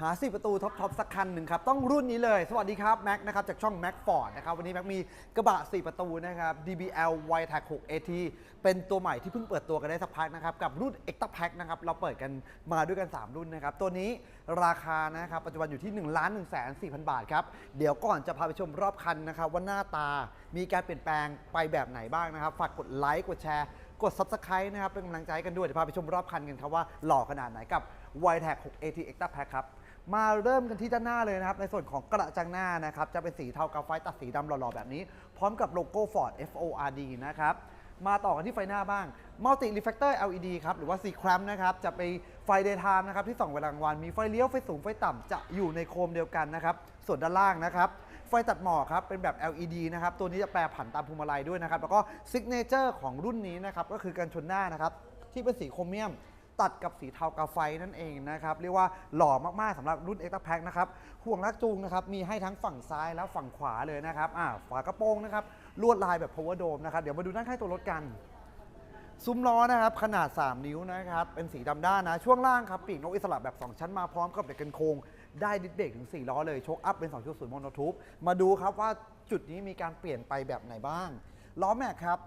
หาสี่ประตูท็อปทสักคันหนึ่งครับ ต้องรุ่นนี้เลย สวัสดีครับ แม็กนะครับ จากช่องแม็กฟอร์ดนะครับ วันนี้แม็กมีกระบะ 4 ประตูนะครับ DBL y t a c 6 AT เป็นตัวใหม่ที่เพิ่งเปิดตัวกันได้สักพักนะครับ กับรุ่น Extra Pack นะครับ เราเปิดกันมาด้วยกัน 3 รุ่นนะครับ ตัวนี้ราคานะครับ ปัจจุบันอยู่ที่ 1 1 4 0 0 0 บาทครับ เดี๋ยวก่อนจะพาไปชมรอบคันนะครับว่าหน้าตามีการเปลี่ยนแปลงไปแบบไหนบ้างนะครับฝากกดไลค์กดแชร์กด Subscribe นะครับ เป็นกำลังใจกันด้วย เดี๋ยวพาไปชมรอบคันกันครับว่าหล่อขนาดไหนกับ y t a c 6 AT Extra Pack ครับ มาเริ่มกันที่ด้านหน้าเลยนะครับ ในส่วนของกระจังหน้านะครับ จะเป็นสีเทากาไฟตัดสีดำหล่อๆ แบบนี้ พร้อมกับโลโก้ Ford FORD นะครับ มาต่อกันที่ไฟหน้าบ้าง Multi Reflector LED ครับ หรือว่า C clamp นะครับ จะไปไฟ daytime นะครับ ที่ส่องเวลากลางวัน มีไฟเลี้ยว ไฟสูง ไฟต่ำ จะอยู่ในโคมเดียวกันนะครับ ส่วนด้านล่างนะครับไฟตัดหมอกครับ เป็นแบบ LED นะครับ ตัวนี้จะแปรผันตามพวงมาลัยด้วยนะครับ แล้วก็ซิกเนเจอร์ของรุ่นนี้นะครับ ก็คือการชนหน้านะครับ ที่เป็นสีโครเมียม ตัดกับสีเทากาไฟนั่นเองนะครับเรียกว่าหล่อมากๆสำหรับรุ่น Extra Pack นะครับห่วงลากจูงนะครับมีให้ทั้งฝั่งซ้ายและฝั่งขวาเลยนะครับอ่าฝากระโปรงนะครับลวดลายแบบ power dome นะครับเดี๋ยวมาดูด้านข้างตัวรถกันซุ้มล้อนะครับขนาด 3 นิ้วนะครับเป็นสีดำด้านนะ ช่วงล่างครับปีกนกอิสระแบบ 2 ชั้นมาพร้อมกับเด็กกันโครงได้ดิสเบรกถึง 4 ล้อเลยโชคอัพเป็น 2.0 โมโนทูบมาดูครับว่าจุดนี้มีการเปลี่ยนไปแบบไหนบ้าง ล้อแม็กครับ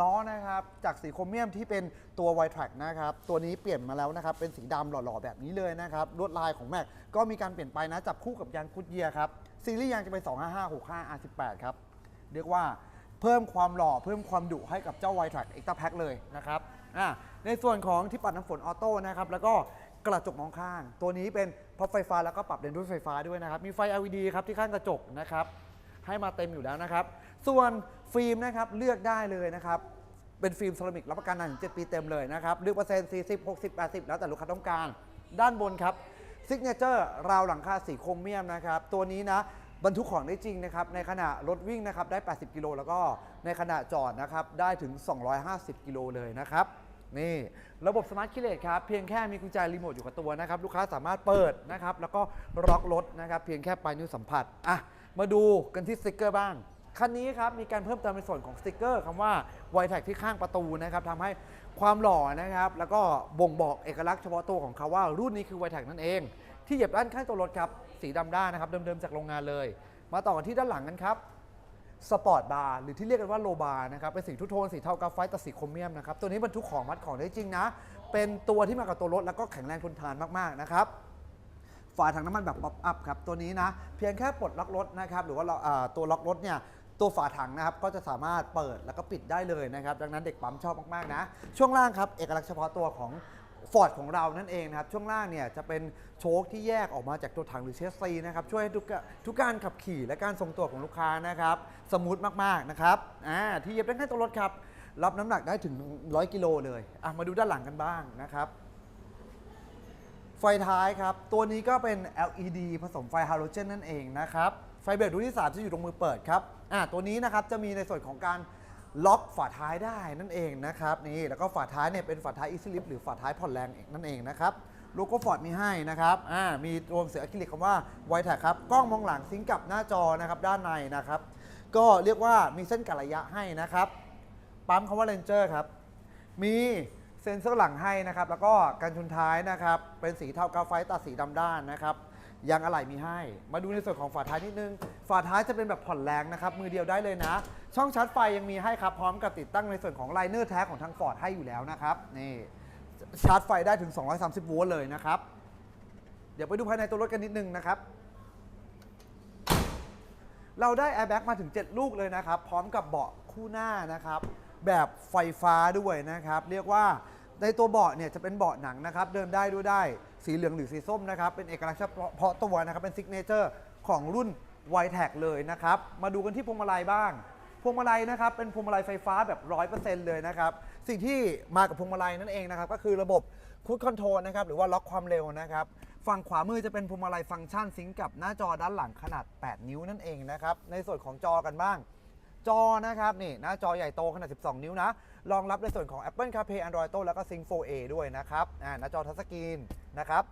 ล้อนะครับ จากสีโครเมียมที่เป็นตัว w i t r a c นะครับ ตัวนี้เปลี่ยนมาแล้วนะครับ เป็นสีดำหล่อๆ แบบนี้เลยนะครับ ลวดลายของแม็กก็มีการเปลี่ยนไปนะ จับคู่กับยางคุดเยียครับ ซีรีส์ยางจะเป็น 255 65 R18 ครับ เรียกว่าเพิ่มความหล่อเพิ่มความดุให้กับเจ้า w i t r a c Extra Pack เลยนะครับอะในส่วนของที่ปัดน้ำฝนออโต้นะครับแล้วก็กระจกมองข้าง ตัวนี้เป็นพับไฟฟ้าแล้วก็ปรับเลนส์ด้วยไฟฟ้าด้วยนะครับมีไฟ LED ครับที่ข้างกระจกนะครับ ให้มาเต็มอยู่แล้วนะครับ ส่วนฟิล์มนะครับเลือกได้เลยนะครับเป็นฟิล์มเซรามิกรับประกันนานถึง7ปีเต็มเลยนะครับเลือกเปอร์เซ็นต์40 60 80 แล้วแต่ลูกค้าต้องการ ด้านบนครับซิกเนเจอร์ราวหลังคาสีโครเมียมนะครับ ตัวนี้นะบรรทุกของได้จริงนะครับ ในขณะรถวิ่งนะครับได้ 80 กิโลแล้วก็ในขณะจอดนะครับได้ถึง 250 กิโลเลยนะครับ นี่ระบบสมาร์ทคิเลตครับ เพียงแค่มีกุญแจรีโมทอยู่กับตัวนะครับ ลูกค้าสามารถเปิดนะครับ แล้วก็ล็อกรถนะครับ เพียงแค่ปลายนิ้วสัมผัสอะ มาดูกันที่สติกเกอร์บ้างคันนี้ครับมีการเพิ่มเติมในส่วนของสติกเกอร์คำว่าไวแท็กที่ข้างประตูนะครับทำให้ความหล่อนะครับ แล้วก็บ่งบอกเอกลักษณ์เฉพาะตัวของเขาว่ารุ่นนี้คือไวแท็กนั่นเอง ที่เหยียบด้านข้างตัวรถครับ สีดำด้านนะครับ เดิมๆจากโรงงานเลย มาต่อกันที่ด้านหลังกันครับสปอร์ตบาร์หรือที่เรียกกันว่าโลบาร์นะครับเป็นสีทุโทนสีเทากาไฟต์แต่สีโครเมียมนะครับตัวนี้บรรทุกของมัดของได้จริงนะ เป็นตัวที่มากับตัวรถแล้วก็แข็งแรงทนทานมากๆนะครับ ฝาถังน้ำมันแบบป๊อปอัพครับตัวนี้นะเพียงแค่ปลดล็อกรถนะครับหรือว่าเราอ่าตัวล็อกรถเนี่ยตัวฝาถังนะครับก็จะสามารถเปิดแล้วก็ปิดได้เลยนะครับดังนั้นเด็กปั๊มชอบมากๆนะช่วงล่างครับเอกลักษณ์เฉพาะตัวของฟอร์ดของเรานั่นเองนะครับช่วงล่างเนี่ยจะเป็นโชคที่แยกออกมาจากตัวถังหรือเชสซีนะครับช่วยให้ทุกกะทุกการขับขี่และการทรงตัวของลูกค้านะครับสมูทมากๆนะครับอ่าที่เยียบด้านข้างตัวรถครับรับน้ำหนักได้ถึง 100 กิโลเลยอะมาดูด้านหลังกันบ้างนะครับ ไฟท้ายครับ ตัวนี้ก็เป็น LED ผสมไฟฮาโลเจนนั่นเองนะครับ ไฟเบรกดวงที่ 3 จะอยู่ตรงมือเปิดครับอ่าตัวนี้นะครับจะมีในส่วนของการล็อกฝาท้ายได้นั่นเองนะครับนี่แล้วก็ฝาท้ายเนี่ยเป็นฝาท้าย Easy Lift หรือฝาท้ายผ่อนแรงนั่นเองนะครับโลโก้ฟอร์ดมีให้นะครับอ่ามีตัวหนังสืออะคริลิกคำว่าไวแท็ครับกล้องมองหลังซิงก์กับหน้าจอนะครับด้านในนะครับ ก็เรียกว่ามีเส้นกัระยะให้นะครับ ปั๊มคำว่า Ranger ครับ มี เซ็นเซอร์หลังให้นะครับ แล้วก็กันชนท้ายนะครับ เป็นสีเทากาไฟตัดสีดำด้านนะครับ ยางอะไหล่มีให้ มาดูในส่วนของฝาท้ายนิดนึง ฝาท้ายจะเป็นแบบผ่อนแรงนะครับ มือเดียวได้เลยนะ ช่องชาร์จไฟยังมีให้ครับ พร้อมกับติดตั้งในส่วนของไลเนอร์แท้ของทางฟอร์ดให้อยู่แล้วนะครับ นี่ชาร์จไฟได้ถึง 230 โวลต์เลยนะครับ เดี๋ยวไปดูภายในตัวรถกันนิดนึงนะครับ เราได้แอร์แบ็กมาถึง 7 ลูกเลยนะครับ พร้อมกับเบาะคู่หน้านะครับ แบบไฟฟ้าด้วยนะครับ เรียกว่าในตัวเบาะเนี่ยจะเป็นเบาะหนังนะครับ เดินได้ด้วยได้สีเหลืองหรือสีส้มนะครับ เป็นเอกลักษณ์เฉพาะตัวนะครับ เป็นซิกเนเจอร์ของรุ่น w i t e c เลยนะครับ มาดูกันที่พวงมาลัยบ้าง พวงมาลัยนะครับ เป็นพวงมาลัยไฟฟ้าแบบ 100%เลยนะครับ สิ่งที่มากับพวงมาลัยนั่นเองนะครับ ก็คือระบบคูดคอนโทรลนะครับ หรือว่าล็อกความเร็วนะครับ ฝั่งขวามือจะเป็นพวงมาลัยฟังก์ชันซิงก์กับหน้าจอด้านหลังขนาด 8 นิ้วนั่นเองนะครับ ในส่วนของจอกันบ้าง จอนะครับนี่หน้าจอใหญ่โตขนาด 12 นิ้วนะ รองรับในส่วนของ Apple CarPlay Android Auto แล้วก็ Sync 4A ด้วยนะครับอ่าหน้าจอทัชสกรีนนะครับ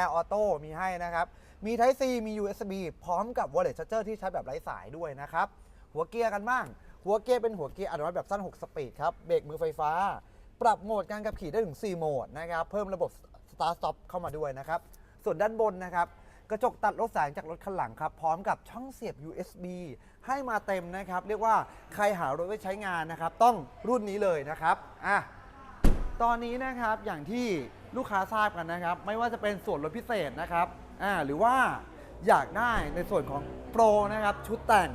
Air Auto มีให้นะครับ มี Type C มี USB พร้อมกับ Wallet Charger ที่ใช้แบบไร้สายด้วยนะครับ หัวเกียร์กันบ้าง หัวเกียร์เป็นหัวเกียร์อัตโนมัติแบบสั้น 6 สปีดครับ เบรกมือไฟฟ้า ปรับโหมดการขับขี่ได้ถึง 4 โหมดนะครับ เพิ่มระบบ Start Stop เข้ามาด้วยนะครับ ส่วนด้านบนนะครับ กระจกตัดลดแสงจากรถคันหลังครับ พร้อมกับช่องเสียบ USB ให้มาเต็มนะครับ เรียกว่าใครหารถไว้ใช้งานนะครับ ต้องรุ่นนี้เลยนะครับอะตอนนี้นะครับอย่างที่ลูกค้าทราบกันนะครับ ไม่ว่าจะเป็นส่วนลดพิเศษนะครับอ่าหรือว่าอยากได้ในส่วนของโปรนะครับ ชุดแต่ง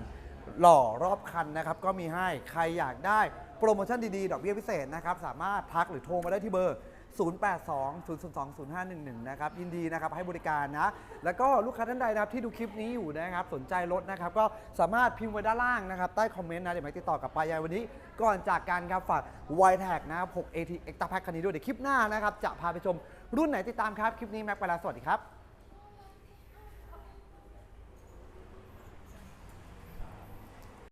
หล่อรอบคันนะครับ ก็มีให้ใครอยากได้โปรโมชั่นดีๆ ดอกเบี้ยพิเศษนะครับ สามารถทักหรือโทรมาได้ที่เบอร์ 0820020511 นะครับ ยินดีนะครับให้บริการนะ แล้วก็ลูกค้าท่านใดนะครับที่ดูคลิปนี้อยู่นะครับ สนใจรถนะครับ ก็สามารถพิมพ์ไว้ด้านล่างนะครับ ใต้คอมเมนต์นะ เดี๋ยวมาติดต่อกับปายายวันนี้ ก่อนจากกันครับฝาก y t a g นะครับ 6 AT Extra Pack คันนี้ด้วย เดี๋ยวคลิปหน้านะครับจะพาไปชมรุ่นไหนติดตามครับ คลิปนี้แม็กไปแล้วสวัสดีครับ